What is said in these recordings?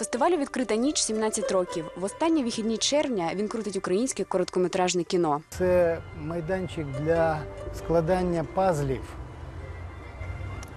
Фестивалю відкрита ніч 17 років. В останні вихідні червня він крутить українське короткометражне кіно. Це майданчик для складання пазлів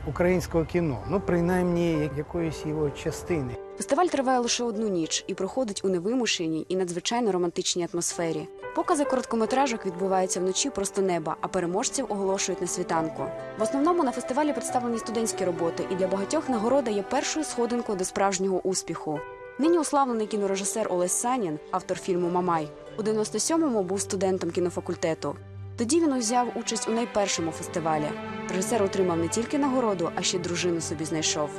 українського кіно. Ну, принаймні, якоїсь його частини. Фестиваль триває лише одну ніч і проходить у невимушеній і надзвичайно романтичній атмосфері. Покази короткометражок відбуваються вночі просто неба, а переможців оголошують на світанку. В основному на фестивалі представлені студентські роботи, і для багатьох нагорода є першою сходинкою до справжнього успіху. Нині уславлений кінорежисер Олесь Санін, автор фільму Мамай, у 97-му був студентом кінофакультету. Тоді він узяв участь у найпершому фестивалі. Режисер отримав не тільки нагороду, а ще дружину собі знайшов.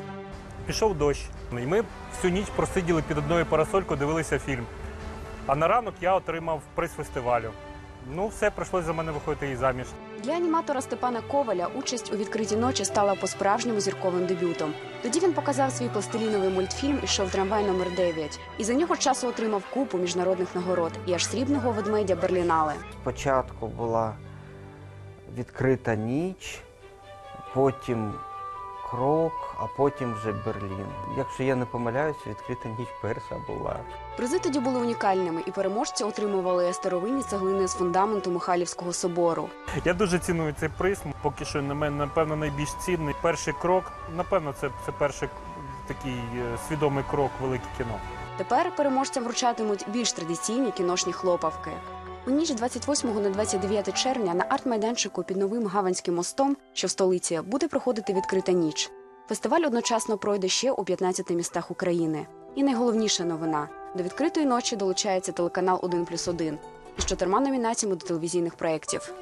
Пішов дощ, і ми всю ніч просиділи під одною парасолькою, дивилися фільм. А на ранок я отримав приз фестивалю. Ну, все, прийшлося за мене виходити і заміж. Для аніматора Степана Коваля участь у відкритій ночі стала по-справжньому зірковим дебютом. Тоді він показав свій пластиліновий мультфільм «Ішов трамвай номер 9 і за нього часу отримав купу міжнародних нагород і аж срібного ведмедя Берлінале. Спочатку була відкрита ніч, потім крок, а потім вже Берлін. Якщо я не помиляюся, відкрита ніч перша була. Призи тоді були унікальними, і переможці отримували старовинні цеглини з фундаменту Михайлівського собору. Я дуже ціную цей приз. Поки що на мене, напевно, найбільш цінний. Перший крок, напевно, це, це перший такий е, свідомий крок в велике кіно. Тепер переможцям вручатимуть більш традиційні кіношні хлопавки. У ніч 28 на 29 червня на арт-майданчику під новим Гаванським мостом, що в столиці, буде проходити відкрита ніч. Фестиваль одночасно пройде ще у 15 містах України. І найголовніша новина: до відкритої ночі долучається телеканал 1+,1 із чотирма номінаціями до телевізійних проєктів.